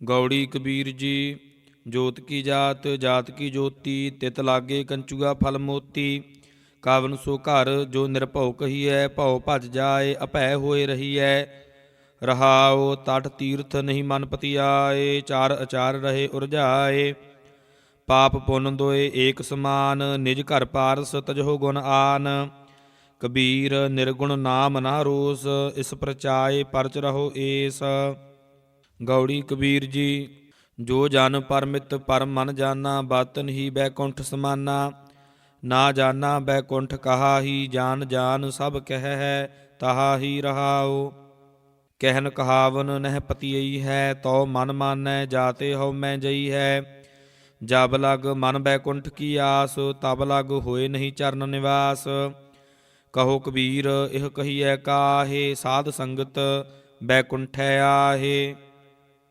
ਗੌੜੀ ਕਬੀਰ ਜੀ, ਜੋਤ ਕੀ ਜਾਤ ਜਾਤ ਕੀ ਜੋਤੀ, ਤਿਤ ਲਾਗੇ ਕੰਚੂਆ ਫਲ ਮੋਤੀ। ਕਾਵਨ ਸੋ ਘਰ ਜੋ ਨਿਰਭਉ ਕਹੀਐ, ਭਉ ਭਜ ਜਾਏ, ਅਭੈ ਹੋਏ ਰਹੀਐ। ਰਹਾਉ ਤਟ ਤੀਰਥ ਨਹੀਂ ਮਨ ਪਤੀ ਆਏ ਚਾਰ ਅਚਾਰ ਰਹੇ ਉਰਝਾਏ ਪਾਪ ਪੁੰਨ ਦੋਏ ਏਕ ਸਮਾਨ, ਨਿਜ ਘਰ ਪਾਰਸ ਤਜਹੁ ਗੁਣ ਆਨ। ਕਬੀਰ ਨਿਰਗੁਣ ਨਾਮ ਨਾ ਰੋਸ, ਇਸ ਪ੍ਰਚਾਏ ਪਰਚ ਰਹੋ ਏਸ। ਗੌੜੀ ਕਬੀਰ ਜੀ, ਜੋ ਜਨ ਪਰਮਿਤ ਪਰਮ ਮਨ ਜਾਣਾ ਬਾਤਨ ਹੀ ਬੈਕੁੰਠ ਸਮਾਨਾ। ਨਾ ਜਾਣਾ ਬੈਕੁੰਠ ਕਹਾ ਹੀ, ਜਾਨ ਜਾਨ ਸਭ ਕਹਿ ਹੈ, ਤਹਾ ਹੀ ਰਹਾਓ ਕਹਿਨ ਕਹਾਵਨ ਨਹਿ ਪਤੀਈ ਹੈ, ਤਉ ਮਨ ਮਾਨੈ, ਜਾਤੇ ਹਉ ਮੈਂ ਜਈ ਹੈ। ਜਬ ਲਗ ਮਨ ਬੈਕੁੰਠ ਕੀ ਆਸ, ਤਬ ਲਗ ਹੋਏ ਨਹੀਂ ਚਰਨ ਨਿਵਾਸ। ਕਹੋ ਕਬੀਰ, ਇਹ ਕਹੀਐ ਕਾਹੇ, ਸਾਧ ਸੰਗਤ ਬੈਕੁੰਠੈ ਆਹੇ।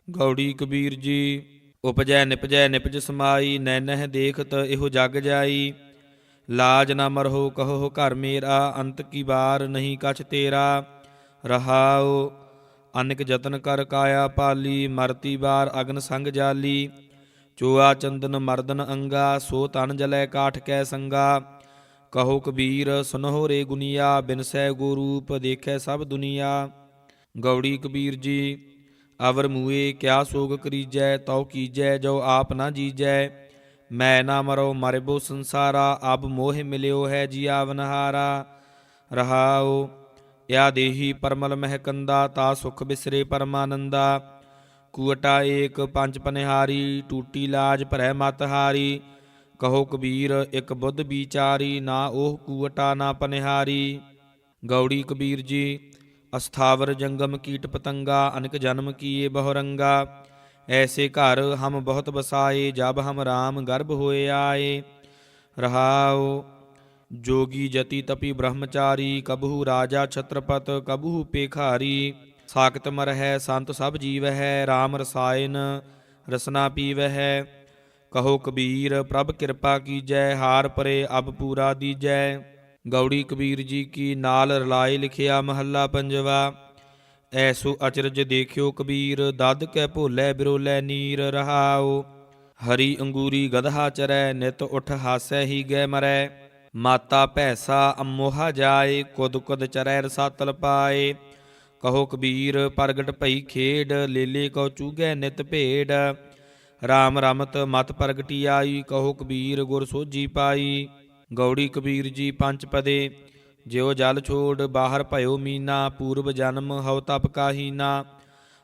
ਗੌੜੀ ਕਬੀਰ ਜੀ, ਉਪਜੈ ਨਿਪਜੈ ਨਿਪਜ ਸਮਾਈ ਨੈਨਹਿ ਦੇਖਤ ਇਹੋ ਜਗ ਜਾਈ। ਲਾਜ ਨਾ ਮਰਹੁ ਕਹੋ ਘਰ ਮੇਰਾ, ਅੰਤ ਕੀ ਬਾਰ ਨਹੀਂ ਕਛ ਤੇਰਾ। ਰਹਾਉ, ਅਨਿਕ ਯਤਨ ਕਰ ਕਾਇਆ ਪਾਲੀ, ਮਰਤੀ ਬਾਰ ਅਗਨ ਸੰਗ ਜਾਲੀ। ਚੋਆ ਚੰਦਨ ਮਰਦਨ ਅੰਗਾ, ਸੋ ਤਨ ਜਲੈ ਕਾਠ ਕੈ ਸੰਗਾ। ਕਹੋ ਕਬੀਰ, ਸੁਨਹੁ ਰੇ ਗੁਨੀਆ, ਬਿਨਸੈ ਗੁਰੂਪ ਦੇਖੈ ਸਭ ਦੁਨੀਆ। ਗੌੜੀ ਕਬੀਰ ਜੀ ਅਵਰ ਮੂਏ ਕਿਆ ਸੋਗ ਕਰੀਜੈ, ਤਉ ਕੀਜੈ ਜੋ ਆਪ ਨਾ ਜੀਜੈ। ਮੈਂ ਨਾ ਮਰੋ ਮਰਬੋ ਸੰਸਾਰਾ, ਅਬ ਮੋਹ ਮਿਲਿਓ ਹੈ ਜੀਆਵਨਹਾਰਾ ਰਹਾਉ, ਯਾ ਦੇਹੀ ਪਰਮਲ ਮਹਿਕੰਦਾ ਤਾ ਸੁਖ ਬਿਸਰੇ ਪਰਮਾਨੰਦਾ। ਕੂਟਾ ਏਕ ਪੰਜ ਪਨਿਹਾਰੀ, ਟੂਟੀ ਲਾਜ ਭਰੈ ਮਤ ਹਾਰੀ। ਕਹੋ ਕਬੀਰ, ਇੱਕ ਬੁੱਧ ਵਿਚਾਰੀ ਨਾ ਉਹ ਕੂਟਾ ਨਾ ਪਨਿਹਾਰੀ। ਗੌੜੀ ਕਬੀਰ ਜੀ ਅਸਥਾਵਰ ਜੰਗਮ ਕੀਟ ਪਤੰਗਾ, ਅਨਕ ਜਨਮ ਕੀਏ ਬਹੁਰੰਗਾ। ਐਸੇ ਘਰ ਹਮ ਬਹੁਤ ਬਸਾਏ, ਜਬ ਹਮ ਰਾਮ ਗਰਭ ਹੋਏ ਆਏ। ਰਹਾਉ, ਜੋਗੀ ਜਤੀ ਤਪੀ ਬ੍ਰਹਮਚਾਰੀ, ਕਬਹੂ ਰਾਜਾ ਛਤਰਪਤ, ਕਬਹੂ ਪੇਖਾਰੀ ਸਾਖਤ ਹੈ ਸੰਤ ਸਭ ਜੀਵ ਹੈ RAM ਰਸਾਇਨ ਰਸਨਾ ਪੀਵਹਿ। ਕਹੋ ਕਬੀਰ, ਪ੍ਰਭ ਕਿਰਪਾ ਕੀਜੈ, ਹਾਰ ਪਰੇ ਅਬ ਪੂਰਾ ਦੀਜੈ। ਗੌੜੀ ਕਬੀਰ ਜੀ ਕੀ ਨਾਲ ਰਲਾਏ ਲਿਖਿਆ ਮਹੱਲਾ ਪੰਜਵਾ। ਐਸੋ ਅਚਰਜ ਦੇਖਿਓ ਕਬੀਰ, ਦਦ ਕੈ ਭੋਲੇ ਬਿਰੋਲੇ ਨੀਰ ਰਹਾਓ ਹਰੀ ਅੰਗੂਰੀ ਗਧਾ ਚਰੈ, ਨਿਤ ਉਠ ਹਾਸੈ ਹੀ ਗੈ ਮਰੈ। ਮਾਤਾ ਭੈਸਾ ਅਮੋਹਾ ਜਾਏ, ਕੁਦ ਕੁਦ ਚਰੈ ਰਸਾਤਲ ਪਾਏ। ਕਹੋ ਕਬੀਰ, ਪ੍ਰਗਟ ਭਈ ਖੇਡ, ਲੇਲੇ ਕੋ ਚੂਗੈ ਨਿਤ ਭੇਡ। RAM ਰਮਤ ਮਤ ਪ੍ਰਗਟੀ ਆਈ ਕਹੋ ਕਬੀਰ, ਗੁਰ ਸੋਜੀ ਪਾਈ। ਗੌੜੀ ਕਬੀਰ ਜੀ ਪੰਜ ਪਦੇ, ਜਿਉ ਜਲ ਛੋੜ ਬਾਹਰ ਭਇਓ ਮੀਨਾ ਪੂਰਬ ਜਨਮ ਹਉ ਤਪ ਕਾਹੀਨਾ।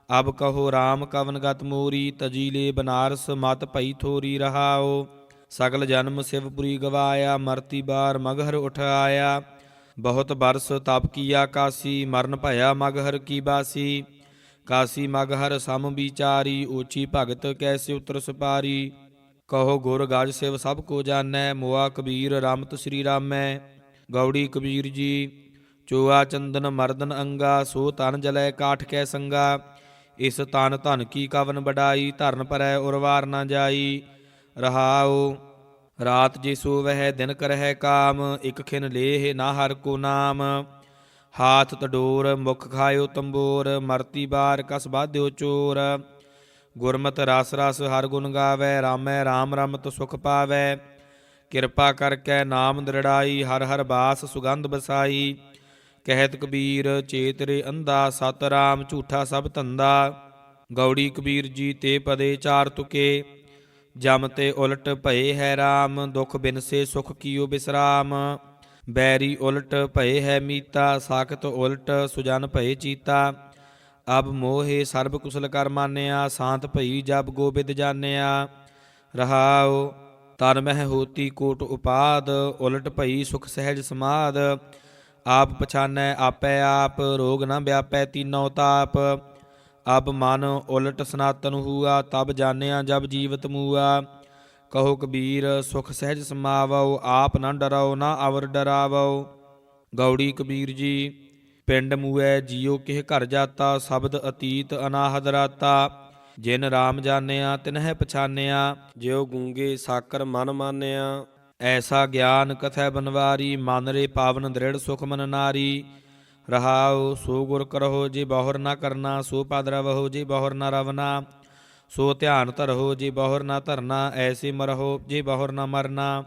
ਅਬ ਕਹੋ RAM ਕਵਨ ਗਤ ਮੋਰੀ, ਤਜੀਲੇ ਬਨਾਰਸ ਮਤ ਭਈ ਥੋਰੀ ਰਹਾਓ। ਸਗਲ ਜਨਮ ਸਿਵਪੁਰੀ ਗਵਾਇਆ, ਮਰਤੀ ਬਾਰ ਮਗਹਰ ਉਠ ਆਇਆ। ਬਹੁਤ ਬਰਸ ਤਪ ਕੀਆ ਕਾਸੀ, ਮਰਨ ਭਇਆ ਮਗਹਰ ਕੀ ਬਾਸੀ। ਕਾਸੀ ਮਗਹਰ ਸਮ ਵਿਚਾਰੀ, ਊਚੀ ਭਗਤ ਕੈਸੇ ਉਤਰ ਸੁਪਾਰੀ ਕਹੋ ਗੁਰ ਗਾਜ ਸਿਵ ਸਭ ਕੋ ਜਾਣੈ, ਮੋਆ ਕਬੀਰ ਰਾਮਤ ਸ੍ਰੀ ਰਾਮੈ। ਗੌੜੀ ਕਬੀਰ ਜੀ, ਚੋਆ ਚੰਦਨ ਮਰਦਨ ਅੰਗਾ, ਸੋ ਤਨ ਜਲੈ ਕਾਠ ਕੈ ਸੰਗਾ। ਇਸ ਤਨ ਧਨ ਕੀ ਕਵਨ ਬਡਾਈ ਧਰਨ ਪਰੈ ਉਰਵਾਰ ਨਾ ਜਾਈ। ਰਹਾਉ, ਰਾਤ ਜੇ ਸੋਵਹਿ ਦਿਨ ਕਰਹਿ ਕਾਮ, ਇਕ ਖਿਨ ਲੇਹ ਨਾ ਹਰ ਕੋ ਨਾਮ। ਹਾਥ ਤਡੋਰ, ਮੁਖ ਖਾਇਓ ਤੰਬੋਰ, ਮਰਤੀ ਬਾਰ ਕਸ ਬਾਧਿਓ ਚੋਰ। ਗੁਰਮਤਿ ਰਸ ਰਸ ਹਰ ਗੁਣ ਗਾਵੇ, ਰਾਮੈ RAM ਰਮਤ ਸੁਖ ਪਾਵੈ। ਕਿਰਪਾ ਕਰਕੇ ਨਾਮ ਦ੍ਰਿੜਾਈ ਹਰ ਹਰ ਬਾਸ ਸੁਗੰਧ ਬਸਾਈ। ਕਹਿਤ ਕਬੀਰ ਚੇਤਰੇ ਅੰਧਾ, ਸਤ ਰਾਮ ਝੂਠਾ ਸਭ ਧੰਦਾ। ਗੌੜੀ ਕਬੀਰ ਜੀ ਤੇ ਪਦੇ ਚਾਰ ਤੁਕੇ। ਜਮ ਤੇ ਉਲਟ ਭਏ ਹੈ RAM ਦੁਖ ਬਿਨਸੇ ਸੁਖ ਕੀਓ ਬਿਸਰਾਮ। ਬੈਰੀ ਉਲਟ ਭਏ ਹੈ ਮੀਤਾ, ਸਾਖਤ ਉਲਟ ਸੁਜਨ ਭਏ ਚੀਤਾ। ਅਬ ਮੋਹੇ ਸਰਬ ਕੁਸਲ ਕਰ ਮਾਨਿਆ, ਸਾਂਤ ਭਈ ਜਬ ਗੋਬਿੰਦ ਜਾਣਿਆ। ਰਹਾਉ, ਤਨ ਮਹਿ ਹੋਤੀ ਕੋਟ ਉਪਾਦ, ਉਲਟ ਭਈ ਸੁਖ ਸਹਿਜ ਸਮਾਦ। ਆਪ ਪਛਾਨੈ ਆਪੈ ਆਪ, ਰੋਗ ਨਾ ਵਿਆਪੈ ਤੀਨੋ ਤਾਪ। ਅਬ ਮਨ ਉਲਟ ਸਨਾਤਨ ਹੁਆ, ਤਬ ਜਾਣਿਆ ਜਬ ਜੀਵਤ ਮੂਆ। ਕਹੋ ਕਬੀਰ, ਸੁਖ ਸਹਿਜ ਸਮਾਵੋ, ਆਪ ਨਾ ਡਰਾਓ ਨਾ ਅਵਰ ਡਰਾਵੋ। ਗੌੜੀ ਕਬੀਰ ਜੀ ਪਿੰਡ ਮੂਐ ਜੀਉ ਕਿਹ ਘਰ ਜਾਤਾ, ਸ਼ਬਦ ਅਤੀਤ ਅਨਾਹਦ ਰਾਤਾ। ਜਿਨ ਰਾਮ ਜਾਣਿਆ, ਤਿਨਹਿ ਪਛਾਨਿਆ ਜਿਉ ਗੂੰਗੇ ਸਾਕਰ ਮਨ ਮਾਨਿਆ। ਐਸਾ ਗਿਆਨ ਕਥੈ ਬਨਵਾਰੀ, ਮਨ ਰੇ ਪਾਵਨ ਦ੍ਰਿੜ ਸੁਖ ਮਨ ਨਾਰੀ। ਰਹਾਉ, ਸੋ ਗੁਰ ਕਰਹੁ, ਜੇ ਬਹੁਰ ਨਾ ਕਰਨਾ, ਸੋ ਪਦ ਰਵਹੁ, ਜੇ ਬਹੁਰ ਨਾ ਰਵਨਾ। ਸੋ ਧਿਆਨ ਧਰੋ ਜੇ ਬਹੁਰ ਨਾ ਧਰਨਾ, ਐਸੇ ਮਰਹੋ, ਜੇ ਬਹੁਰ ਨਾ ਮਰਨਾ।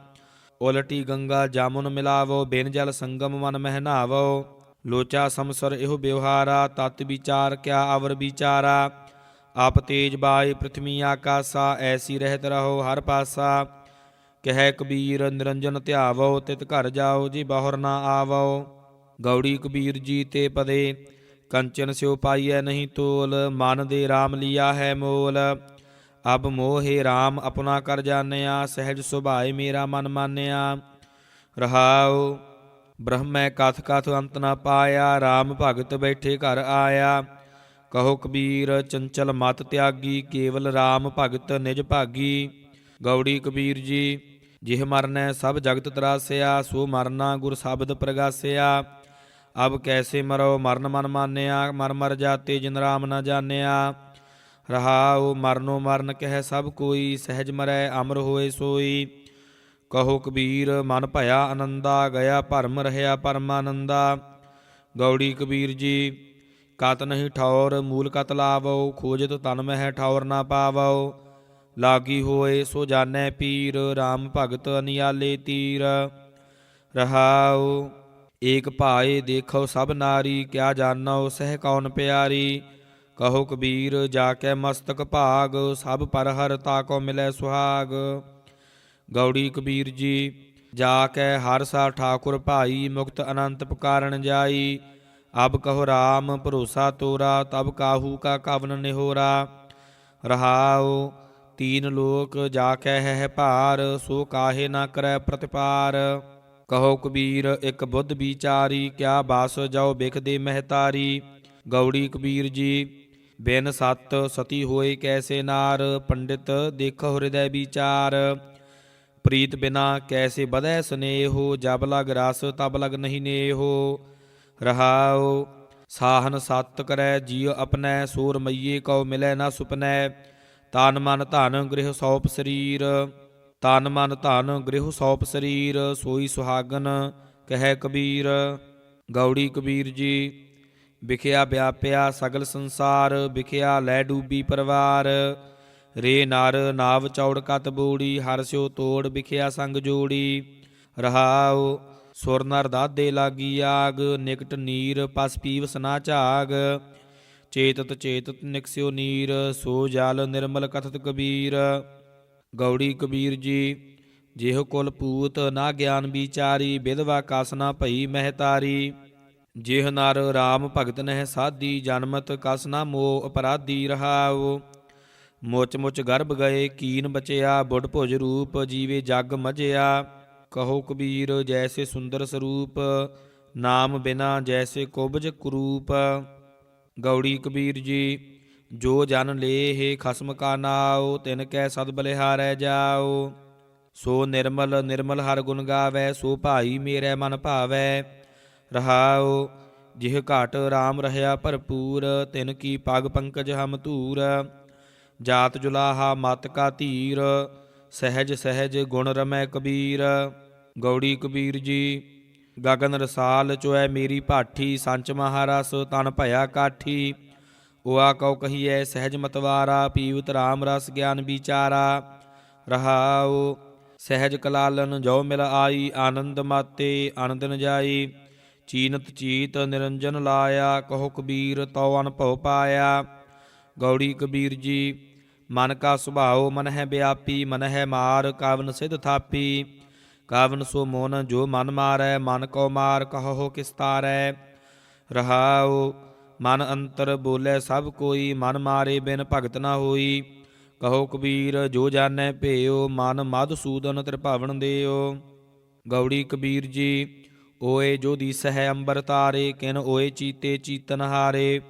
ਉਲਟੀ ਗੰਗਾ ਜਾਮੁਨ ਮਿਲਾਵੋ, ਬਿਨ ਜਲ ਸੰਗਮ ਮਨ ਮਹਿਨਾਵੋ ਲੋਚਾ ਸਮਸਰ ਇਹੋ ਵਿਵਹਾਰਾ, ਤਤ ਵਿਚਾਰ ਕਿਆ ਅਵਰ ਵਿਚਾਰਾ। ਆਪ ਤੇਜ ਬਾਏ ਪ੍ਰਥਮੀ ਆਕਾਸਾ, ਐਸੀ ਰਹਿਤ ਰਹੋ ਹਰ ਪਾਸਾ। ਕਹਿ ਕਬੀਰ, ਨਿਰੰਜਨ ਧਿਆਵੋ, ਤਿਤ ਘਰ ਜਾਓ ਜੀ ਬਾਹਰ ਨਾ ਆਵੋ। ਗੌੜੀ ਕਬੀਰ ਜੀ ਤੇ ਪਦੇ, ਕੰਚਨ ਸਿਉ ਪਾਈਐ ਨਹੀਂ ਤੋਲ, ਮਨ ਦੇ RAM ਲਿਆ ਹੈ ਮੋਲ। ਅਬ ਮੋਹੇ RAM ਆਪਣਾ ਕਰ ਜਾਣਿਆ, ਸਹਿਜ ਸੁਭਾਏ ਮੇਰਾ ਮਨ ਮਾਨਿਆ। ਰਹਾਉ ਬ੍ਰਹਮੈ ਕਥ ਕਥ ਅੰਤ ਨਾ ਪਾਇਆ RAM ਭਗਤ ਬੈਠੇ ਘਰ ਆਇਆ। ਕਹੋ ਕਬੀਰ, ਚੰਚਲ ਮਤ ਤਿਆਗੀ, ਕੇਵਲ RAM ਭਗਤ ਨਿਜ ਭਾਗੀ। ਗੌੜੀ ਕਬੀਰ ਜੀ, ਜਿਹ ਮਰਨੈ ਸਭ ਜਗਤ ਤਰਾਸਿਆ, ਸੋ ਮਰਨਾ ਗੁਰ ਸ਼ਬਦ ਪ੍ਰਗਾਸਿਆ। ਅਬ ਕੈਸੇ ਮਰੋ, ਮਰਨ ਮਨ ਮਾਨਿਆ, ਮਰ ਮਰ ਜਾਤੇ ਜਿਨ ਰਾਮ ਨਾ ਜਾਣਿਆ। ਰਹਾਉ ਮਰਨੋ ਮਰਨ ਕਹਿ ਸਭ ਕੋਈ, ਸਹਿਜ ਮਰੈ ਅਮਰ ਹੋਏ ਸੋਈ। ਕਹੋ ਕਬੀਰ, ਮਨ ਭਇਆ ਆਨੰਦਾ, ਗਿਆ ਭਰਮ ਰਹਿਆ ਪਰਮਾਨੰਦਾ। ਗੌੜੀ ਕਬੀਰ ਜੀ, ਕਤ ਨਹੀਂ ਠੌਰ, ਮੂਲ ਕਤ ਲਾਵੋ, ਖੋਜਤ ਤਨ ਮਹਿ ਠੌਰ ਨਾ ਪਾਵੋ। ਲਾਗੀ ਹੋਏ ਸੋ ਜਾਣੈ ਪੀਰ RAM ਭਗਤ ਅਨਿਆਲੇ ਤੀਰ। ਰਹਾਉ, ਏਕ ਭਾਏ ਦੇਖੋ ਸਭ ਨਾਰੀ, ਕਿਆ ਜਾਣੋ ਸਹਿ ਕੌਣ ਪਿਆਰੀ। ਕਹੋ ਕਬੀਰ, ਜਾ ਕੇ ਮਸਤਕ ਭਾਗ, ਸਭ ਪਰ ਹਰ ਤਾ ਕੋ ਮਿਲੈ ਸੁਹਾਗ। ਗੌੜੀ ਕਬੀਰ ਜੀ, ਜਾ ਕੇ ਹਰ ਸਾ ਠਾਕੁਰ ਭਾਈ, ਮੁਕਤ ਅਨੰਤ ਪੁਕਾਰਨ ਜਾਈ। ਅਬ ਕਹੋ RAM ਭਰੋਸਾ ਤੋਰਾ, ਤਬ ਕਾਹੂ ਕਾ ਕਵਨ ਨਿਹੋਰਾ। ਰਹਾਉ ਤੀਨ ਲੋਕ, ਜਾ ਕੇ ਹੈ ਭਾਰ, ਸੋ ਕਾਹੇ ਨਾ ਕਰੈ ਪ੍ਰਤਿਪਾਰ। ਕਹੋ ਕਬੀਰ, ਇੱਕ ਬੁੱਧ ਵਿਚਾਰੀ, ਕਿਆ ਬਾਸ ਜਾਓ ਬਿਖ ਦੇ ਮਹਤਾਰੀ। ਗੌੜੀ ਕਬੀਰ ਜੀ, ਬਿਨ ਸਤ ਸਤੀ ਹੋਏ ਕੈਸੇ ਨਾਰ, ਪੰਡਿਤ ਦੇਖੋ ਹਿਰਦੈ ਵਿਚਾਰ। ਪ੍ਰੀਤ ਬਿਨਾ ਕੈਸੇ ਬਧੈ ਸਨੇਹੋ, ਜਬ ਲਗ ਰਸ ਤਬ ਲਗ ਨਹੀਂ ਨੇਹੋ। ਰਹਾਉ, ਸਾਹਨ ਸਤ ਕਰੈ, ਜੀਉ ਅਪਨੈ ਸੂਰ ਮਈਏ ਕਉ ਮਿਲੈ ਨਾ ਸੁਪਨੈ। ਤਾਨ ਮਨ ਧਨ ਗ੍ਰਹਿ ਸੌਪ ਸਰੀਰ, ਤਨ ਮਨ ਧਨ ਗ੍ਰਹਿ ਸੌਪ ਸਰੀਰ, ਸੋਈ ਸੁਹਾਗਨ ਕਹਿ ਕਬੀਰ। ਗੌੜੀ ਕਬੀਰ ਜੀ, ਵਿਖਿਆ ਵਿਆਪਿਆ ਸਗਲ ਸੰਸਾਰ, ਵਿਖਿਆ ਲੈ ਡੂਬੀ ਪਰਵਾਰ। ਰੇ ਨਰ ਨਾਵ ਚੌੜ ਕਤ ਬੂੜੀ, ਹਰ ਸਿਓ ਤੋੜ ਵਿਖਿਆ ਸੰਗ ਜੋੜੀ। ਰਹਾਉ ਸੁਰ ਨਰ ਦਾਦੇ ਲਾਗੀ ਆਗ, ਨਿਕਟ ਨੀਰ ਪਸ ਪੀਵ ਸਨਾ ਝਾਗ। ਚੇਤਤ ਚੇਤਤ ਨਿਕਸਿਓ ਨੀਰ, ਸੋ ਜਲ ਨਿਰਮਲ ਕਥਤ ਕਬੀਰ। ਗੌੜੀ ਕਬੀਰ ਜੀ, ਜਿਹ ਕੁਲ ਪੂਤ ਨਾ ਗਿਆਨ ਵਿਚਾਰੀ, ਵਿਧਵਾ ਕਾਸਨਾ ਭਈ ਮਹਿਤਾਰੀ ਜਿਹ ਨਰ RAM ਭਗਤ ਨਹਿ ਸਾਧੀ ਜਨਮਤ ਕਸ ਮੋਹ ਅਪਰਾਧੀ ਰਹਾਉ। ਮੁੱਚ ਮੁੱਚ ਗਰਭ ਗਏ, ਕੀਨ ਬਚਿਆ, ਬੁੱਢ ਭੁਜ ਰੂਪ, ਜੀਵੇ ਜਗ ਮਜਿਆ ਕਹੋ ਕਬੀਰ, ਜੈਸੇ ਸੁੰਦਰ ਸਰੂਪ, ਨਾਮ ਬਿਨਾ ਜੈਸੇ ਕੁਬਜ ਕਰੂਪ। ਗੌੜੀ ਕਬੀਰ ਜੀ, ਜੋ ਜਨ ਲੇਹ ਖਸਮ ਕਾ ਨਾਉ, ਤਿਨ ਕੈ ਸਦ ਬਲਿਹਾਰੈ ਜਾਉ। ਸੋ ਨਿਰਮਲ ਨਿਰਮਲ ਹਰ ਗੁਣ ਗਾਵੈ, ਸੋ ਭਾਈ ਮੇਰੇ ਮਨ ਭਾਵੈ। ਰਹਾਉ, ਜਿਹ ਘਾਟ RAM ਰਹਿਆ ਭਰਪੂਰ, ਤਿਨ ਕੀ ਪਗ ਪੰਕਜ ਹਮ ਧੂਰ। ਜਾਤ ਜੁਲਾਹਾ ਮਤ ਕਾ ਧੀਰ, ਸਹਿਜ ਸਹਿਜ ਗੁਣ ਰਮੈ ਕਬੀਰ, ਗੌੜੀ ਕਬੀਰ ਜੀ, ਗਗਨ ਰਸਾਲ ਚੋਐ ਮੇਰੀ ਭਾਠੀ, ਸੰਚ ਮਹਾਰਸ ਤਨ ਭਇਆ ਕਾਠੀ, ਉਆ ਕਉ ਕਹੀਐ ਸਹਿਜ ਮਤਵਾਰਾ, ਪੀਵਤ ਰਾਮ ਰਸ ਗਿਆਨ ਵਿਚਾਰਾ, ਰਹਾਉ ਸਹਿਜ ਕਲਾਲਨ ਜੋ ਮਿਲ ਆਈ, ਆਨੰਦ ਮਾਤੇ ਆਨੰਦ ਜਾਈ, ਚੀਨਤ ਚੀਤ ਨਿਰੰਜਨ ਲਾਇਆ, ਕਹੋ ਕਬੀਰ ਤਉ ਅਨਭਉ ਪਾਇਆ, ਗੌੜੀ ਕਬੀਰ ਜੀ ਮਨ ਕਾ ਸੁਭਾਉ ਮਨ ਹੈ ਵਿਆਪੀ ਮਨ ਹੈ ਮਾਰ ਕਾਵਨ ਸਿਧ ਥਾਪੀ। ਕਾਵਨ ਸੋ ਮੋਨ ਜੋ ਮਨ ਮਾਰੈ, ਮਨ ਕੋ ਮਾਰ ਕਹੋ ਕਿਸ ਤਾਰੈ ਰਹਾਉ, ਮਨ ਅੰਤਰ ਬੋਲੇ ਸਭ ਕੋਈ, ਮਨ ਮਾਰੇ ਬਿਨ ਭਗਤ ਨਾ ਹੋਈ। ਕਹੋ ਕਬੀਰ, ਜੋ ਜਾਣੈ ਭੇਓ ਮਨ ਮਦ ਸੂਦਨ ਤ੍ਰਿਭਾਵਨ ਦੇਓ ਗੌੜੀ ਕਬੀਰ ਜੀ, ਓਏ ਜੋ ਦੀਸਹਿ ਅੰਬਰ ਤਾਰੇ, ਕਿਨ ਓਏ ਚੀਤੇ ਚੀਤਨ ਹਾਰੇ।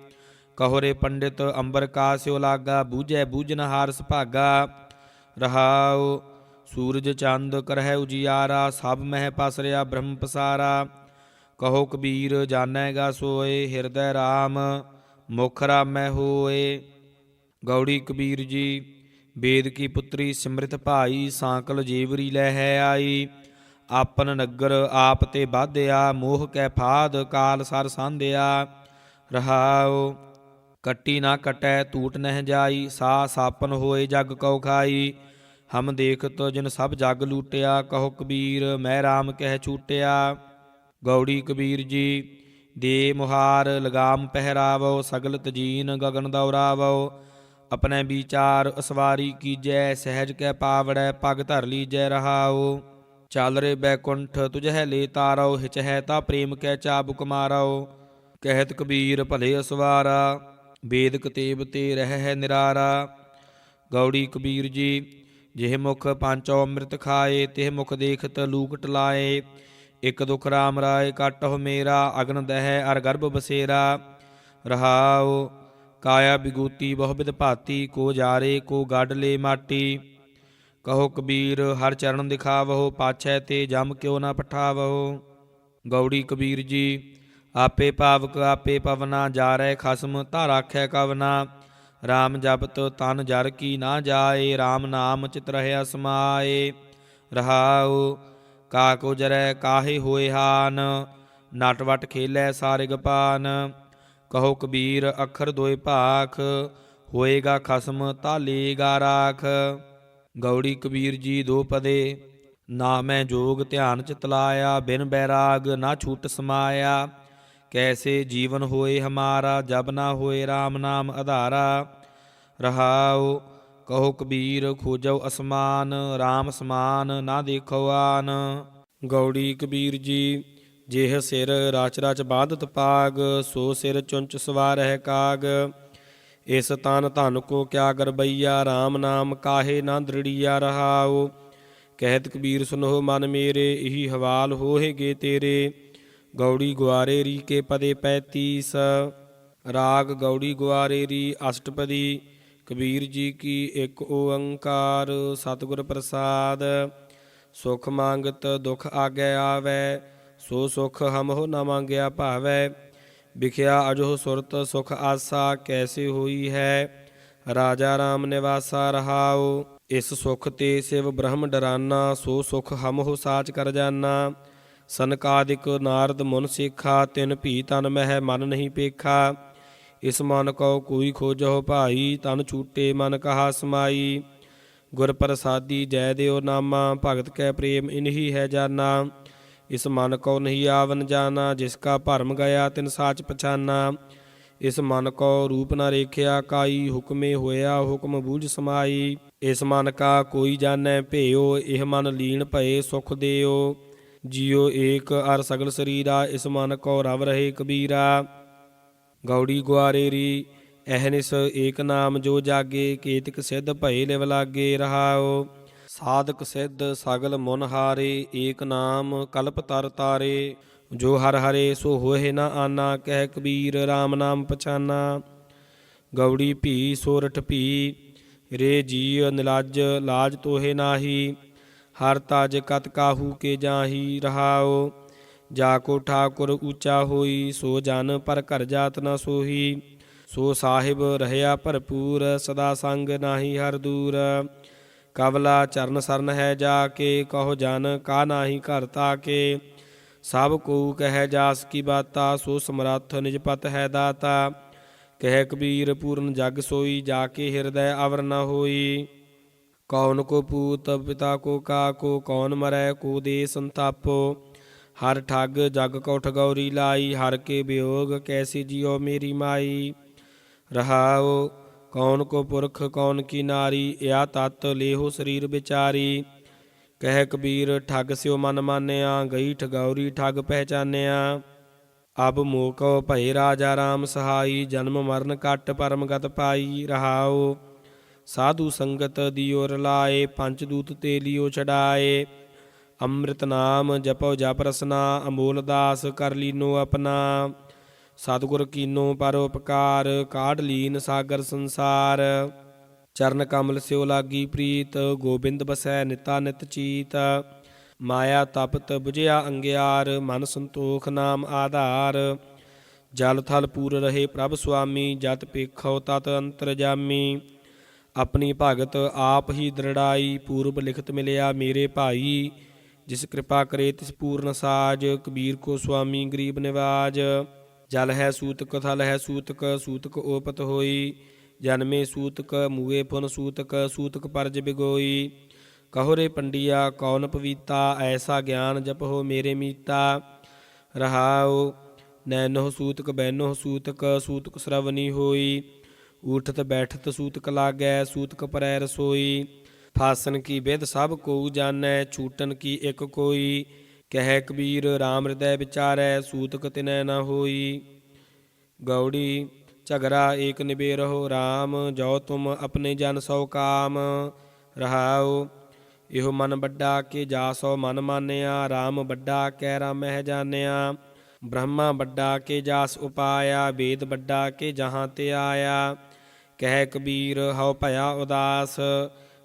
ਕਹੋ ਰੇ ਪੰਡਿਤ ਅੰਬਰ ਕਾਸਿਓ ਲਾਗਾ, ਬੂਝੈ ਬੂਝਨ ਹਾਰ ਸੁਭਾਗਾ ਰਹਾਉ, ਸੂਰਜ ਚੰਦ ਕਰਹਿ ਉਜਿਆਰਾ, ਸਭ ਮਹਿ ਪਸਰਿਆ ਬ੍ਰਹਮ ਪਸਾਰਾ। ਕਹੋ ਕਬੀਰ ਜਾਣੈਗਾ ਸੋਏ, ਹਿਰਦੈ RAM ਮੁਖ ਰਾਮੈ ਹੋਏ। ਗੌੜੀ ਕਬੀਰ ਜੀ ਵੇਦ ਕੀ ਪੁੱਤਰੀ ਸਿਮਰਿਤ ਭਾਈ, ਸਾਂਕਲ ਜੀਵਰੀ ਲੈ ਹੈ ਆਈ। ਆਪਨ ਨਗਰ ਆਪ ਤੇ ਬਾਧਿਆ ਮੋਹ ਕੈ ਫਾਦ, ਕਾਲ ਸਰ ਸੰਧਿਆ। ਰਹਾਉ ਕੱਟੀ ਨਾ ਕਟੈ ਟੂਟ ਨਹਿ ਜਾਈ ਸਾ ਸਾਪਨ ਹੋਏ ਜਗ ਕਉ ਖਾਈ। ਹਮ ਦੇਖਤ ਜਿਨ ਸਭ ਜਗ ਲੂਟਿਆ, ਕਹੋ ਕਬੀਰ, ਮੈਂ RAM ਕਹਿ ਛੂਟਿਆ। ਗੌੜੀ ਕਬੀਰ ਜੀ, ਦੇ ਮੁਹਾਰ ਲਗਾਮ ਪਹਿਰਾਵੋ ਸਗਲ ਤਜੀਨ ਗਗਨ ਦੌਰਾਵੋ। ਆਪਣੇ ਵਿਚਾਰ ਅਸਵਾਰੀ ਕੀਜੈ, ਸਹਿਜ ਕੈ ਪਾਵੜੈ, ਪਗ ਧਰ ਲੀਜੈ ਰਹਾਓ ਚੱਲ ਰੇ ਬੈਕੁੰਠ ਤੁਝੈ ਲੇ ਤਾਰੋ ਹਿਚਹਿ ਤਾ ਪ੍ਰੇਮ ਕੈ ਚਾਬੁਕ ਮਾਰੋ ਕਹਿਤ ਕਬੀਰ, ਭਲੇ ਅਸਵਾਰਾ। ਵੇਦ ਕਤੇਬ ਤੇ ਰਹਿ ਹੈ ਨਿਰਾਰਾ, ਗੌੜੀ ਕਬੀਰ ਜੀ, ਜਿਹ ਮੁਖ ਪੰਚੋ ਅੰਮ੍ਰਿਤ ਖਾਏ, ਤਿਹ ਮੁਖ ਦੇਖਤ ਲੂਕ ਟਲਾਏ ਇਕ ਦੁਖ ਰਾਮ ਰਾਏ ਕਟਹੁ ਮੇਰਾ, ਅਗਨ ਦਹਿ ਅਰ ਗਰਭ ਬਸੇਰਾ, ਰਹਾਉ ਕਾਇਆ ਬਿਗੂਤੀ ਬਹੁ ਬਿਦ ਭਾਤੀ, ਕੋ ਜਾਰੇ ਕੋ ਗੱਡ ਲੇ ਮਾਟੀ, ਕਹੋ ਕਬੀਰ ਹਰ ਚਰਨ ਦਿਖਾਵਹੁ, ਪਾਛੈ ਤੇ ਜਮ ਕਿਉ ਨਾ ਪਠਾਵਹੁ, ਗੌੜੀ ਕਬੀਰ ਜੀ ਆਪੇ ਭਾਵਕ ਆਪੇ ਪਵਨਾ, ਜਾਰੈ ਖਸਮ ਧਾ ਰਾਖੈ ਕਵਨਾ। RAM ਜਪਤ ਤਨ ਜਰ ਕੀ ਨਾ ਜਾਏ RAM ਨਾਮ ਚਿਤ ਰਹਿਆ ਸਮਾਏ ਰਹਾਉ, ਕਾ ਕੋ ਜਰੈ ਕਾਹੇ ਹੋਏ ਹਾਨ ਨਟਵਟ ਖੇਲੇ ਸਾਰਿਗ ਪਾਨ। ਕਹੋ ਕਬੀਰ ਅੱਖਰ ਦੋਏ ਭਾਖ, ਹੋਏਗਾ ਖਸਮ ਤਾਲੇਗਾ ਰਾਖ। ਗੌੜੀ ਕਬੀਰ ਜੀ ਦੋ ਪਦੇ, ਨਾ ਮੈਂ ਜੋਗ ਧਿਆਨ ਚਿਤ ਲਾਇਆ, ਬਿਨ ਬੈਰਾਗ ਨਾ ਛੂਟ ਸਮਾਇਆ। ਕੈਸੇ ਜੀਵਨ ਹੋਏ ਹਮਾਰਾ, ਜਬ ਨਾ ਹੋਏ RAM ਨਾਮ ਆਧਾਰਾ ਰਹਾਉ, ਕਹੋ ਕਬੀਰ, ਖੋਜੋ ਅਸਮਾਨ RAM ਸਮਾਨ ਨਾ ਦੇਖੋ ਆਨ। ਗੌੜੀ ਕਬੀਰ ਜੀ, ਜਿਹ ਸਿਰ ਰਾਚ ਰਾਚ ਬਾਧਤ ਪਾਗ, ਸੋ ਸਿਰ ਚੁੰਚ ਸਵਾਰ ਹੈ ਕਾਗ। ਇਸ ਤਨ ਧਨ ਕੋ ਕਿਆ ਗਰਬਈਆ RAM ਨਾਮ ਕਾਹੇ ਨਾ ਦ੍ਰਿੜੀਆ ਰਹਾਉ। ਕਹਿਤ ਕਬੀਰ ਸੁਨੋ ਮਨ ਮੇਰੇ, ਇਹੀ ਹਵਾਲ ਹੋਹੇਗੇ ਤੇਰੇ। ਗੌੜੀ ਗੁਆਰੇ ਰੀ ਕੇ ਪਦੇ 35 ਰਾਗ ਗੌੜੀ ਗੁਆਰੇ ਰੀ ਅਸ਼ਟਪਦੀ। ਕਬੀਰ ਜੀ ਕੀ ਇੱਕ ਓੰਕਾਰ, ਸਤਿਗੁਰ ਪ੍ਰਸਾਦ। ਸੁਖ ਮੰਗਤ ਦੁਖ ਆਗੇ ਆਵੈ, ਸੋ ਸੁਖ ਹਮਹੁ ਨ ਮੰਗਿਆ ਭਾਵੈ। ਵਿਖਿਆ ਅਜੋ ਸੁਰਤ ਸੁਖ ਆਸਾ ਕੈਸੇ ਹੋਈ ਹੈ? ਰਾਜਾ ਰਾਮ ਨਿਵਾਸਾ ਰਹਾਉ, ਇਸ ਸੁਖ ਤੇ ਸਿਵ ਬ੍ਰਹਮ ਡਰਾਨਾ, ਸੋ ਸੁਖ ਹਮਹੁ ਸਾਚ ਕਰ ਜਾਨਾ। ਸਨਕਾਦਿਕ ਨਾਰਦ ਮੁਨ ਸੇਖਾ, ਤਿਨ ਭੀ ਤਨ ਮਹਿ ਮਨ ਨਹੀਂ ਪੇਖਾ। ਇਸ ਮਨ ਕੋ ਕੋਈ ਖੋਜਹੁ ਭਾਈ, ਤਨ ਛੂਟੇ ਮਨ ਕਹਾ ਸਮਾਈ। ਗੁਰ ਪ੍ਰਸਾਦੀ ਜੈ ਦਿਓ ਨਾਮਾ, ਭਗਤ ਕੈ ਪ੍ਰੇਮ ਇਨਹੀ ਹੈ ਜਾਨਾ। ਇਸ ਮਨ ਕੋ ਨਹੀਂ ਆਵਨ ਜਾਣਾ ਜਿਸ ਕਾ ਭਰਮ ਗਿਆ ਤਿਨ ਸਾਚ ਪਛਾਨਾ। ਇਸ ਮਨ ਕੋ ਰੂਪ ਨਾ ਰੇਖਿਆ ਕਾਈ, ਹੁਕਮੇ ਹੋਇਆ ਹੁਕਮ ਬੂਝ ਸਮਾਈ। ਇਸ ਮਨ ਕਾ ਕੋਈ ਜਾਣੈ ਭੇਓ ਇਹ ਮਨ ਲੀਨ ਭਏ ਸੁਖ ਦੇਓ ਜਿਉ ਏਕ ਅਰ ਸਗਲ ਸਰੀਰਾ, ਇਸ ਮਨ ਕੋ ਰਵ ਰਹੇ ਕਬੀਰਾ। ਗੌੜੀ ਗੁਆਰੇ ਰੀ ਐਹਨਿਸ ਏਕ ਨਾਮ ਜੋ ਜਾਗੇ, ਕੇਤਕ ਸਿੱਧ ਭਏ ਲਿਵ ਲਾਗੇ ਰਹਾਓ ਸਾਧਕ ਸਿੱਧ ਸਗਲ ਮੁਨ ਹਾਰੇ, ਏਕ ਨਾਮ ਕਲਪ ਤਰ ਤਾਰੇ। ਜੋ ਹਰ ਹਰੇ, ਸੋ ਹੋਏ ਨਾ ਆਨਾ, ਕਹਿ ਕਬੀਰ RAM ਨਾਮ ਪਛਾਨਾ। ਗੌੜੀ ਭੀ ਸੋਰਠ ਭੀ, ਰੇ ਜੀ ਨਿਲਾਜ, ਲਾਜ ਤੋਹੇ ਨਾਹੀ। ਹਰ ਤਜ ਕਤ ਕਾਹੂ ਕੇ ਜਾਹੀ ਰਹਾਓ। ਜਾ ਕੋ ਠਾਕੁਰ ਉੱਚਾ ਹੋਈ, ਸੋ ਜਨ ਪਰ ਘਰ ਜਾਤ ਨਾ ਸੋਹੀ। ਸੋ ਸਾਹਿਬ ਰਹਿਆ ਭਰਪੂਰ, ਸਦਾ ਸੰਗ ਨਾਹੀ ਹਰ ਦੂਰ। ਕਵਲਾ ਚਰਨ ਸਰਨ ਹੈ ਜਾ ਕੇ, ਕਹੋ ਜਨ ਕਾ ਨਾਹੀ ਘਰ ਤਾਕੇ। ਸਭ ਕੋ ਕਹਿ ਜਾਸ ਕੀ ਬਾਤਾ, ਸੋ ਸਮਰੱਥ ਨਿਜ ਪਤ ਹੈ ਦਾਤਾ। ਕਹਿ ਕਬੀਰ ਪੂਰਨ ਜਗ ਸੋਈ, ਜਾ ਕੇ ਹਿਰਦੈ ਅਵਰ ਨ ਹੋਈ। ਕੌਣ ਕੋ ਪੂਤ ਪਿਤਾ ਕੋ ਕਾ ਕੋ, ਕੌਣ ਮਰੈ ਕੋ ਦੇ ਸੰਤਾਪੋ। ਹਰ ਠੱਗ ਜਗ ਕੋ ਠਗੌਰੀ ਲਾਈ, ਹਰ ਕੇ ਵਿਯੋਗ ਕੈਸੀ ਜਿਉ ਮੇਰੀ ਮਾਈ। ਰਹਾਉ ਕੌਣ ਕੋ ਪੁਰਖ, ਕੌਣ ਕੀ ਨਾਰੀ, ਇਆ ਤਤ ਲੇਹੋ ਸਰੀਰ ਵਿਚਾਰੀ। ਕਹਿ ਕਬੀਰ, ਠੱਗ ਸਿਓ ਮਨ ਮਾਨਿਆ ਗਈ ਠਗੌਰੀ ਠੱਗ ਪਹਿਚਾਨਿਆ। ਅਬ ਮੋਕੋ ਭਏ ਰਾਜਾ ਰਾਮ ਸਹਾਈ, ਜਨਮ ਮਰਨ ਕਟ ਪਰਮਗਤ ਪਾਈ। ਰਹਾਉ ਸਾਧੂ ਸੰਗਤ ਦਿਓ ਰਲਾਏ, ਪੰਜ ਦੂਤ ਤੇ ਲਿਓ ਛਡਾਏ ਅੰਮ੍ਰਿਤ ਨਾਮ ਜਪੋ ਜਪ ਰਸਨਾ, ਅਮੋਲ ਦਾਸ ਕਰ ਲੀਨੋ ਆਪਣਾ। ਸਤਿਗੁਰ ਕੀਨੋ ਪਰਉਪਕਾਰ ਕਾਢ ਲੀਨ ਸਾਗਰ ਸੰਸਾਰ। ਚਰਨ ਕਮਲ ਸਿਓ ਲਾਗੀ ਪ੍ਰੀਤ, ਗੋਬਿੰਦ ਬਸੈ ਨਿਤਾ ਨਿਤ ਚੀਤ। ਮਾਇਆ ਤਪਤ 부ਝਿਆ ਅੰਗਿਆਰ, ਮਨ ਸੰਤੋਖ ਨਾਮ ਆਧਾਰ। ਜਲ ਥਲ ਪੂਰ ਰਹੇ ਪ੍ਰਭ ਸੁਆਮੀ, ਜਤ ਪੇਖੋ ਤਤ ਅੰਤਰ ਜਾਮੀ। ਆਪਣੀ ਭਗਤ ਆਪ ਹੀ ਦ੍ਰਿੜਾਈ ਪੂਰਬ ਲਿਖਤ ਮਿਲਿਆ, ਮੇਰੇ ਭਾਈ, ਜਿਸ ਕਿਰਪਾ ਕਰੇ ਤਿਸ ਪੂਰਨ ਸਾਜ, ਕਬੀਰ ਕੋ ਸੁਆਮੀ ਗਰੀਬ ਨਿਵਾਜ। ਜਲ ਹੈ ਸੂਤਕ, ਥਲ ਹੈ ਸੂਤਕ ਸੂਤਕ ਓਪਤ ਹੋਈ। ਜਨਮੇ ਸੂਤਕ, ਮੂਏ ਪੁਨ ਸੂਤਕ ਸੂਤਕ ਪਰਜ ਬਿਗੋਈ। ਕਹੋ ਰੇ ਪੰਡਿਆ, ਕੌਣ ਪਵੀਤਾ, ਐਸਾ ਗਿਆਨ ਜਪੋ ਮੇਰੇ ਮੀਤਾ। ਰਹਾਉ ਨੈਨੋ ਸੂਤਕ ਬੈਨੋ ਸੂਤਕ ਸੂਤਕ ਸ਼ਰਵਨੀ ਹੋਈ। ਊਠਤ ਬੈਠਤ ਸੂਤਕ ਲਾਗੈ ਸੂਤਕ ਪਰੈ ਰਸੋਈ। ਫਾਸਨ ਕੀ ਵਿਦ ਸਭ ਕੋ ਜਾਣੈ, ਛੂਟਨ ਕੀ ਇੱਕ ਕੋਈ। ਕਹਿ ਕਬੀਰ RAM ਹਿਰਦੈ ਵਿਚਾਰੈ ਸੂਤਕ ਤਿਨੈ ਨਾ ਹੋਈ। ਗੌੜੀ ਝਗੜਾ ਏਕ ਨਿਬੇ ਰਹੋ RAM ਜੋ ਤੁਮ ਆਪਣੇ ਜਨ ਸੋ ਕਾਮ। ਰਹਾਉ, ਇਹੋ ਮਨ ਵੱਡਾ ਕੇ ਜਾ ਸੋ ਮਨ ਮਾਨਿਆ RAM ਵੱਡਾ ਕਹਿ ਰਾਮਹਿ ਜਾਣਿਆ। ਬ੍ਰਹਮਾ ਵੱਡਾ ਕੇ ਜਾਸ ਉਪਾਇਆ, ਵੇਦ ਵੱਡਾ ਕੇ ਜਹਾਂ ਤੇ ਆਇਆ। ਕਹਿ ਕਬੀਰ, ਹਉ ਭਇਆ ਉਦਾਸ,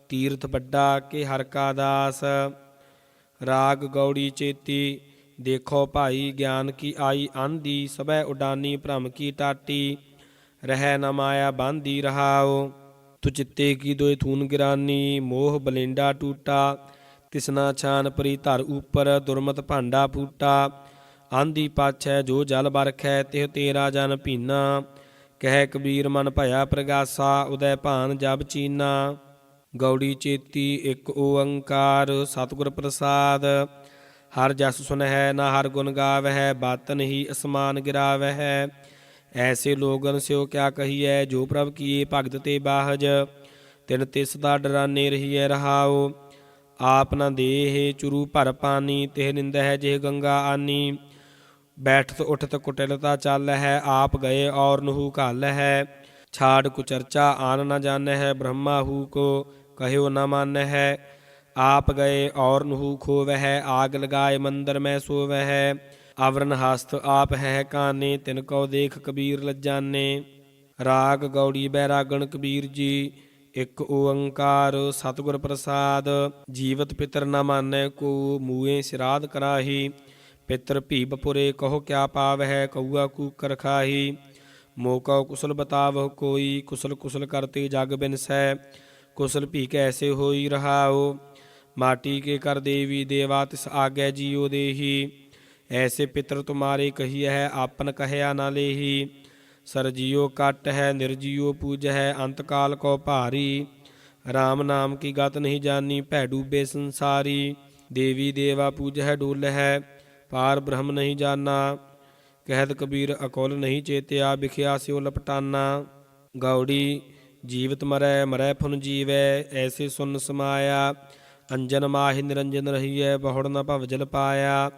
ਤੀਰਥ ਵੱਡਾ ਕੇ ਹਰ ਕਾ ਦਾਸ। ਰਾਗ ਗੌੜੀ ਚੇਤੀ, ਦੇਖੋ ਭਾਈ ਗਿਆਨ ਕੀ ਆਈ ਆਂਦੀ, ਸਭੈ ਉਡਾਨੀ ਭ੍ਰਮ ਕੀ ਟਾਟੀ, ਰਹਿ ਨ ਮਾਇਆ ਬਾਂਦੀ ਰਹਾਓ ਤੁ ਚਿੱਤੇ ਕੀ ਦੋਇ ਥੂਨ ਗਿਰਾਨੀ, ਮੋਹ ਬਲਿੰਡਾ ਟੂਟਾ, ਤਿਸਨਾ ਛਾਨ ਪਰੀ ਧਰ ਉਪਰ, ਦੁਰਮਤ ਭਾਂਡਾ ਫੂਟਾ। ਆਂਦੀ ਪਾਛੈ ਜੋ ਜਲ ਬਰਖੈ ਤਿਹ ਤੇਰਾ ਜਨ ਭੀਨਾ। ਕਹਿ ਕਬੀਰ ਮਨ ਭਇਆ ਪ੍ਰਗਾਸਾ, ਉਦੈ ਭਾਨ ਜਬ ਚੀਨਾ। ਗੌੜੀ ਚੇਤੀ ਇੱਕ ਓੰਕਾਰ, ਸਤਿਗੁਰ ਪ੍ਰਸਾਦ। ਹਰ ਜਸ ਸੁਨਹਿ, ਨਾ ਹਰ ਗੁਣ ਗਾਵਹਿ ਬਾਤ ਨਹੀਂ ਅਸਮਾਨ ਗਿਰਾਵਹਿ। ਐਸੇ ਲੋਗਨ ਸਿਓ ਕਿਆ ਕਹੀਐ, ਜੋ ਪ੍ਰਭ ਕੀਏ ਭਗਤ ਤੇ ਬਾਹਜ। ਤਿਨ ਤਿਸ ਦਾ ਡਰਾਨੇ ਰਹੀਐ ਰਹਾਓ ਆਪ ਨਾ ਦੇਹ ਚੁਰੂ ਭਰ ਪਾਨੀ, ਤਿਹ ਨਿੰਦਹਿ ਜਿਹ ਗੰਗਾ ਆਨੀ। ਬੈਠਤ ਉਠਤ ਕੁਟਿਲਤਾ ਚੱਲ ਹੈ, ਆਪ ਗਏ ਔਰ ਨਹੂ ਘਲ ਹੈ। ਛਾੜ ਕੁਚਰਚਾ ਆਨ ਨ ਜਾਣੈ ਹੈ, ਬ੍ਰਹਮਾ ਹੂ ਕੋ ਕਹਿਓ ਨ ਮਾਨੈ ਹੈ। ਆਪ ਗਏ ਔਰ ਨਹੂ ਖੋਵਹਿ ਆਗ ਲਗਾਏ ਮੰਦਰ ਮੈਂ ਸੋਵਹਿ ਆਵਰਨ ਹਸਤ ਆਪ ਹੈ ਕਾਨੇ, ਤਿਨ ਕੋ ਦੇਖ ਕਬੀਰ ਲੱਜਾਨੇ। ਰਾਗ ਗੌੜੀ ਬੈਰਾਗਣ ਕਬੀਰ ਜੀ, ਇੱਕ ਓੰਕਾਰ ਸਤਿਗੁਰ ਪ੍ਰਸਾਦ। ਜੀਵਤ ਪਿਤਰ ਨਾ ਮਾਨੈ ਕੋ ਮੂਏ ਸਿਰਾਧ ਕਰਾਹੀ। ਪਿਤਰ ਭੀਬਪੁਰੇ ਕਹੋ ਕਿਆ ਪਾਵ ਪਾਵਹਿ ਕਊਆ ਕੂਕਰ ਖਾਹੀ। ਮੋਕਉ ਕੁਸਲ ਬਤਾਵ ਕੋਈ, ਕੁਸਲ ਕੁਸਲ ਕਰਤੇ ਜਗ ਬਿਨਸੈ ਕੁਸਲ ਭੀ ਕੈਸੇ ਹੋਈ ਰਹਾਓ ਮਾਟੀ ਕੇ ਕਰ ਦੇਵੀ, ਦੇਵਾ ਤਿਸ ਆਗੈ ਜੀਉ ਦੇਹੀ। ਐਸੇ ਪਿਤਰ ਤੁਮਾਰੇ ਕਹੀ ਹੈ ਆਪਨ ਕਹਿਆ ਨਾ ਲੇਹੀ। ਸਰਜੀਉ ਕਟ ਹੈ, ਨਿਰਜੀਉ ਪੂਜ ਹੈ ਅੰਤ ਕਾਲ ਕੋ ਭਾਰੀ। RAM ਨਾਮ ਕੀ ਗਤ ਨਹੀਂ ਜਾਨੀ, ਭੈ ਡੂਬੇ ਸੰਸਾਰੀ। ਦੇਵੀ ਦੇਵਾ ਪੂਜ ਹੈ ਡੁੱਲ ਹੈ ਪਾਰ ਬ੍ਰਹਮ ਨਹੀਂ ਜਾਨਾ ਕਹਿਤ ਕਬੀਰ ਅਕੁਲ ਨਹੀਂ ਚੇਤਿਆ, ਵਿਖਿਆ ਸਿਉ ਲਪਟਾਨਾ। ਗੌੜੀ ਜੀਵਤ ਮਰੈ ਮਰੈ ਫੁਨ ਜੀਵੈ, ਐਸੇ ਸੁਨ ਸਮਾਇਆ। ਅੰਜਨ ਮਾਹਿ ਨਿਰੰਜਨ ਰਹੀਐ, ਬਹੁੜ ਨ ਭਵ ਜਲ ਪਾਇਆ।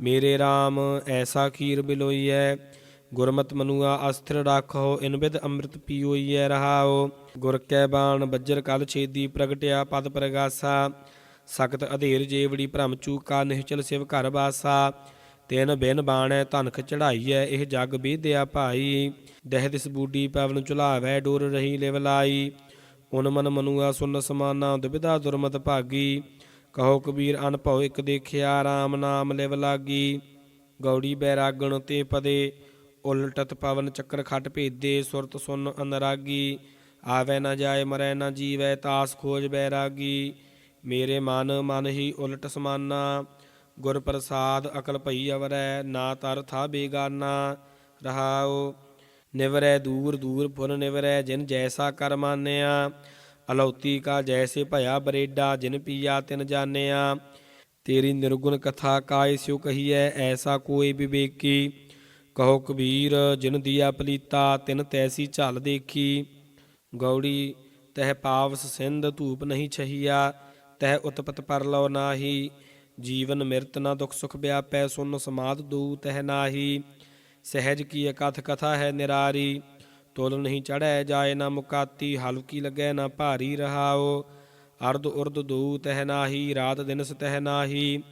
ਮੇਰੇ RAM ਐਸਾ ਖੀਰ ਬਿਲੋਈਐ। ਗੁਰਮਤ ਮਨੁਆ ਅਸਥਿਰ ਰਾਖੋ ਇਨ ਅੰਮ੍ਰਿਤ ਪੀਓਈਐ ਰਹਾਓ ਗੁਰ ਕੈ ਬਾਣ, ਬੱਜਰ ਕਲ ਛੇਦੀ ਪ੍ਰਗਟਿਆ, ਪਦ ਪ੍ਰਗਾਸਾ। ਸਖਤ ਅਧੇਰ ਜੇਵੜੀ ਭ੍ਰਮ ਚੂਕਾ ਨਿਹਚਲ ਸਿਵ ਘਰ ਬਾਸਾ ਤਿਨ ਬਿਨ ਬਾਣੈ ਧਨਖ ਚੜਾਈਐ, ਇਹ ਜਗ ਬੀਧਿਆ ਭਾਈ। ਦਹਿ ਦਿਸ ਬੂਡੀ ਪਵਨ ਚੁਲਾਵੈ ਡੋਰ ਰਹੀ ਲਿਵਲਾਈ ਉਨ ਮਨ ਮਨੁਆ ਸੁਨ ਸਮਾਨਾ, ਦੁਬਿਧਾ ਦੁਰਮਤ ਭਾਗੀ। ਕਹੋ ਕਬੀਰ ਅਨਭਉ ਇਕ ਦੇਖਿਆ RAM ਨਾਮ ਲਿਵ ਲਾਗੀ। ਗੌੜੀ ਬੈਰਾਗਣ ਤੇ ਪਦੇ, ਉਲਟਤ ਪਵਨ ਚੱਕਰ ਖਟ ਭੇਦੇ, ਸੁਰਤ ਸੁਨ ਅਨਰਾਗੀ। ਆਵੈ ਨਾ ਜਾਏ, ਮਰੈ ਨਾ ਜੀਵੈ, ਤਾਸ ਖੋਜ ਬੈਰਾਗੀ। ਮੇਰੇ ਮਨ ਮਨ ਹੀ ਉਲਟ ਸਮਾਨਾ ਗੁਰ ਪ੍ਰਸਾਦ ਅਕਲ ਭਈ ਅਵਰੈ, ਨਾ ਤਰ ਥਾ ਬੇਗਾਨਾ, ਰਹਾਉ, ਨਿਵਰੈ ਦੂਰ ਦੂਰ ਪੁਨ ਨਿਵਰੈ, ਜਿਨ ਜੈਸਾ ਕਰ ਮਾਨਿਆ, ਅਲੌਤੀ ਕਾ ਜੈਸੇ ਭਇਆ ਬਰੇਡਾ, ਜਿਨ ਪੀਆ ਤਿਨ ਜਾਣਿਆ, ਤੇਰੀ ਨਿਰਗੁਣ ਕਥਾ ਕਾਇ ਸਿਉ ਕਹੀਐ, ਐਸਾ ਕੋਈ ਵਿਵੇਕੀ, ਕਹੋ ਕਬੀਰ, ਜਿਨ ਦੀਆ ਪਲੀਤਾ, ਤਿਨ ਤੈਸੀ ਝਲ ਦੇਖੀ, ਗੌੜੀ, ਤਹਿ ਪਾਵਸ ਸਿੰਧ ਧੂਪ ਨਹੀਂ ਛਹੀਆ ਤਹਿ ਉਤਪਤ ਪਰ ਲਉ ਨਾਹੀ, ਜੀਵਨ ਮਿਰਤ ਨਾ ਦੁਖ ਸੁਖ ਵਿਆਪੈ, ਸੁਨ ਸਮਾਦ ਦੂ ਤਹਿ ਨਾਹੀ। ਸਹਿਜ ਕੀ ਅਕਥ ਕਥਾ ਹੈ ਨਿਰਾਰੀ, ਤੁਲ ਨਹੀਂ ਚੜੈ ਜਾਏ ਨਾ ਮੁਕਾਤੀ ਹਲਕੀ ਲੱਗੈ ਨਾ ਭਾਰੀ ਰਹਾਓ ਅਰਧ ਉਰਦ ਦੂ ਤਹਿ ਨਾਹੀ, ਰਾਤ ਦਿਨ ਸਤਹਿ ਨਾਹੀ।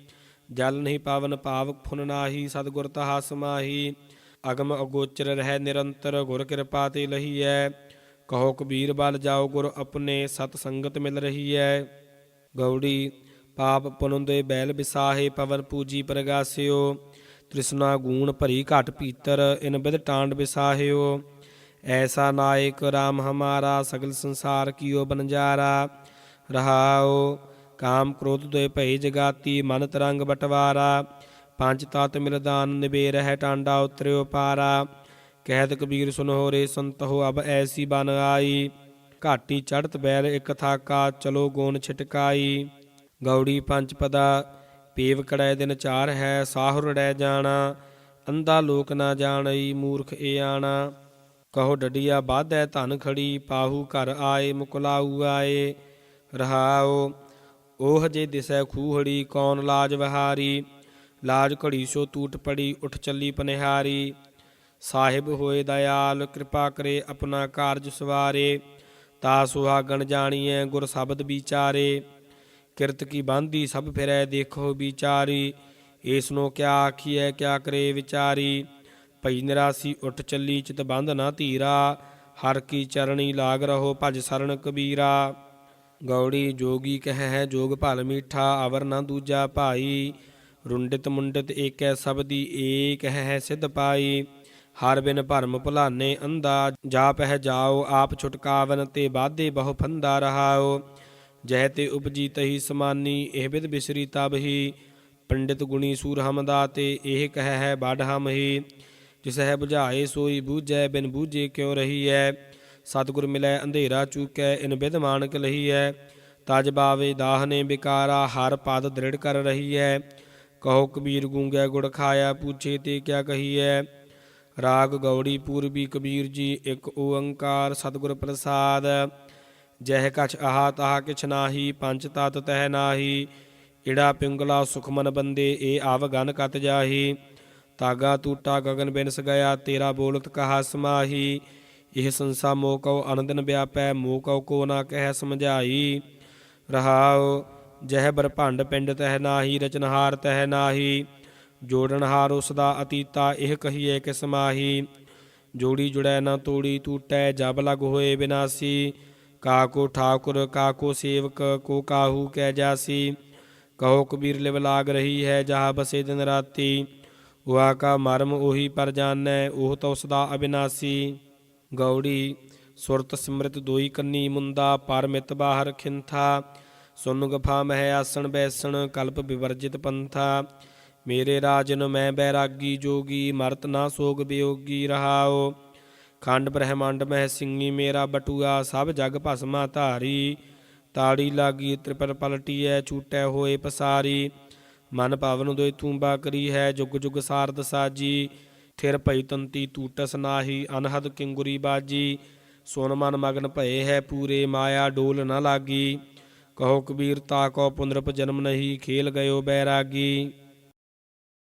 ਜਲ ਨਹੀਂ ਪਾਵਨ ਪਾਵਕ ਫੁਨ ਨਾਹੀ, ਸਤਿਗੁਰ ਤਹਾ ਸਮਾਹੀ। ਅਗਮ ਅਗੋਚਰ ਰਹਿ ਨਿਰੰਤਰ, ਗੁਰ ਕਿਰਪਾ ਤੇ ਲਹੀਐ। ਕਹੋ ਕਬੀਰ ਬਲ ਜਾਓ, ਗੁਰ ਆਪਣੇ ਸਤ ਸੰਗਤ ਮਿਲ ਰਹੀ ਹੈ ਗੌੜੀ ਪਾਪ ਪੁਨੰਦੇ ਬੈਲ ਬਿਸਾਹੇ ਪਵਨ ਪੂਜੀ ਪ੍ਰਗਾਸਿਓ, ਤ੍ਰਿਸ਼ਨਾ ਗੂਣ ਭਰੀ ਘਟ ਪੀਤਰ ਇਨ ਬਿਦ ਟਾਂਡ ਬਿਸਾਹਿਓ। ਐਸਾ ਨਾਇਕ RAM ਹਮਾਰਾ ਸਗਲ ਸੰਸਾਰ ਕੀਓ ਬਨਜਾਰਾ ਰਹਾਓ ਕਾਮ ਕ੍ਰੋਧ ਦੇ ਭਈ ਜਗਾਤੀ ਮਨ ਤਰੰਗ ਬਟਵਾਰਾ। ਪੰਜ ਤਤ ਮਿਲਦਾਨ ਨਿਬੇ ਰਹਿ ਟਾਂਡਾ ਉਤਰਿਓ ਪਾਰਾ। ਕਹਿਤ ਕਬੀਰ ਸੁਨ ਸੁਨੋ ਰੇ ਹੋ ਅਬ ਐਸੀ ਬਨ ਆਈ। ਘਾਟੀ ਚੜਤ ਬੈਲ ਇਕ ਥਾਕਾ, ਚਲੋ ਗੋਨ ਛਟਕਾਈ। ਗੌੜੀ ਪੰਜ ਪਦਾ, ਪੀਵ ਕੜੈ ਦਿਨ ਚਾਰ ਹੈ, ਸਾਹੁਰ ਰੜੈ ਜਾਣਾ, ਅੰਧਾ ਲੋਕ ਨਾ ਜਾਣਈ, ਮੂਰਖ ਏ ਆਣਾ। ਕਹੋ ਡੱਡੀਆ, ਬਾਧੈ ਧਨ ਖੜੀ, ਪਾਹੂ ਘਰ ਆਏ, ਮੁਕਲਾਊ ਆਏ ਰਹਾਓ ਉਹ ਜੇ ਦਿਸੈ ਖੂਹੜੀ, ਕੌਣ ਲਾਜ ਵਹਾਰੀ? ਲਾਜ ਘੜੀ ਸੋ ਟੂਟ ਪੜੀ, ਉਠ ਚੱਲੀ ਪਨਿਹਾਰੀ। ਸਾਹਿਬ ਹੋਏ ਦਇਆਲ, ਕਿਰਪਾ ਕਰੇ ਆਪਣਾ ਕਾਰਜ ਸਵਾਰੇ। ਤਾ ਸੁਹਾਗਣ ਜਾਣੀਐ ਗੁਰ ਸ਼ਬਦ ਵਿਚਾਰੇ। ਕਿਰਤ ਕੀ ਬਾਂਧੀ ਸਭ ਫਿਰੈ ਦੇਖੋ ਵਿਚਾਰੀ। ਏਸ ਨੂੰ ਕਿਆ ਆਖੀਐ, ਕਿਆ ਕਰੇ ਵਿਚਾਰੀ। ਭਈ ਨਿਰਾਸੀ ਉੱਠ ਚੱਲੀ ਚਿਤ ਬੰਧ ਨਾ ਧੀਰਾ। ਹਰ ਕੀ ਚਰਣੀ ਲਾਗ ਰਹੋ ਭਜ ਸਰਣ ਕਬੀਰਾ। ਗੌੜੀ ਜੋਗੀ ਕਹਿ ਹੈ ਜੋਗ ਭਲ ਮੀਠਾ, ਅਵਰ ਨਾ ਦੂਜਾ ਭਾਈ। ਰੁੰਡਿਤ ਮੁੰਡਿਤ ਏਕੈ ਸਬਦੀ ਏਕ ਹੈ ਸਿਧ ਪਾਈ। ਹਰ ਬਿਨ ਭਰਮ ਭੁਲਾਨੇ ਅੰਦਾ ਜਾ ਪਹਿ ਜਾਓ, ਆਪ ਛੁਟਕਾਵਨ ਤੇ ਬਾਧੇ ਬਹੁ ਫੰਦਾ ਰਹਾਓ। ਜਹ ਤੇ ਉਪਜੀ ਤਹੀ ਸਮਾਨੀ, ਇਹ ਬਿਦ ਬਿਸਰੀ ਤਬ ਹੀ। ਪੰਡਿਤ ਗੁਣੀ ਸੂਰ ਹਮਦਾ ਤੇ ਇਹ ਕਹਿ ਹੈ ਬਾਢ ਹਮ ਹੀ। ਜਿਸ ਹੈ 부ਝਾਏ ਸੋਈ ਬੂਝੈ, ਬਿਨ ਬੂਝੇ ਕਿਉ ਰਹੀ ਹੈ ਸਤਿਗੁਰ ਮਿਲੈ, ਅੰਧੇਰਾ ਚੂਕੈ, ਇਨ ਬਿਦ ਮਾਨਕ ਲਹੀ ਹੈ ਤਜ ਬਾਵੇ ਦਾਹਨੇ ਬਿਕਾਰਾ, ਹਰ ਪਦ ਦ੍ਰਿੜ ਕਰ ਰਹੀ ਹੈ ਕਹੋ ਕਬੀਰ ਗੂੰਗੈ ਗੁੜ ਖਾਇਆ, ਪੁੱਛੇ ਤੇ ਕਿਆ ਕਹੀ ਹੈ ਰਾਗ ਗੌੜੀ ਪੂਰਬੀ ਕਬੀਰ ਜੀ, ਇੱਕ ਓੰਕਾਰ ਸਤਿਗੁਰ ਪ੍ਰਸਾਦ। ਜਹ ਕਛ ਆਹਾ ਤਾਹ ਕਿਛ ਨਾਹੀ, ਪੰਜ ਤਤ ਤਹਿ ਨਾਹੀ। ਇੜਾ ਪਿੰਗਲਾ ਸੁਖਮਨ ਬੰਦੇ, ਏ ਆਵ ਗਨ ਕਤ ਜਾਹੀ। ਤਾਗਾ ਟੂਟਾ ਗਗਨ ਬਿਨਸ ਗਿਆ, ਤੇਰਾ ਬੋਲਤ ਕਹਾ ਸਮਾਹੀ। ਇਹ ਸੰਸਾ ਮੋਹ ਮੋਕਉ ਅਨੰਦਨ ਵਿਆਪੈ ਮੋਕਉ ਕੋ ਨਾ ਕਹਿ ਸਮਝਾਈ। ਰਹਾਉ, ਜਹ ਬਰਭੰਡ ਪਿੰਡ ਤਹਿ ਨਾਹੀ, ਰਚਨਹਾਰ ਤਹਿ ਨਾਹੀ। ਜੋੜਨਹਾਰ ਉਸ ਦਾ ਅਤੀਤਾ, ਇਹ ਕਹੀਏ ਕਿ ਸਮਾਹੀ। ਜੋੜੀ ਜੁੜੈ ਨਾ ਤੋੜੀ ਟੂਟੈ ਜਬ ਲਗ ਹੋਏ ਬਿਨਾਸੀ। ਕਾਕੋ ਠਾਕੁਰ ਕਾਕੋ ਸੇਵਕ, ਕੋ ਕਾਹੂ ਕਹਿ ਜਾਸੀ। ਕਹੋ ਕਬੀਰ ਲਿਵ ਲਾਗ ਰਹੀ ਹੈ ਜਹਾ ਬਸੇ ਦਿਨ ਰਾਤੀ। ਹੁਆ ਕਾ ਮਰਮ ਉਹੀ ਪਰ ਜਾਣੈ, ਉਹ ਤਾਂ ਉਸ ਦਾ ਅਬਿਨਾਸੀ। ਗੌੜੀ ਸੁਰਤ ਸਿਮਰਤ ਦੋਈ ਕੰਨੀ ਮੁੰਦਾ ਪਰਮਿਤ ਬਾਹਰ ਖਿੰਥਾ। ਸੁਨ ਗਫਾ ਮਹਿ ਆਸਣ ਬੈਸਣ, ਕਲਪ ਵਿਵਰਜਿਤ ਪੰਥਾ। ਮੇਰੇ ਰਾਜਨ ਮੈਂ ਬੈਰਾਗੀ ਜੋਗੀ, ਮਰਤ ਨਾ ਸੋਗ ਬਿਯੋਗੀ ਰਹਾਓ ਖੰਡ ਬ੍ਰਹਮੰਡ ਮਹਿ ਸਿੰਘੀ ਮੇਰਾ ਬਟੂਆ, ਸਭ ਜਗ ਭਸਮਾ ਧਾਰੀ। ਤਾੜੀ ਲਾਗੀ ਤ੍ਰਿਪਲ ਪਲਟੀਐ ਛੂਟੈ ਹੋਏ ਪਸਾਰੀ। ਮਨ ਪਾਵਨ ਦੋਇ ਤੂੰਬਾ ਕਰੀ ਹੈ, ਜੁਗ ਜੁਗ ਸਾਰਦ ਸਾਜੀ। ਥਿਰ ਭਈ ਤੰਤੀ ਟੂਟਸ ਨਾਹੀ, ਅਨਹਦ ਕਿੰਗੁਰੀ ਬਾਜੀ। ਸੋਨ ਮਨ ਮਗਨ ਭਏ ਹੈ ਪੂਰੇ, ਮਾਇਆ ਡੋਲ ਨ ਲਾਗੀ। ਕਹੋ ਕਬੀਰ, ਤਾ ਕੋ ਪੁਨਰਪ ਜਨਮ ਨਹੀਂ, ਖੇਲ ਗਇਓ ਬੈਰਾਗੀ।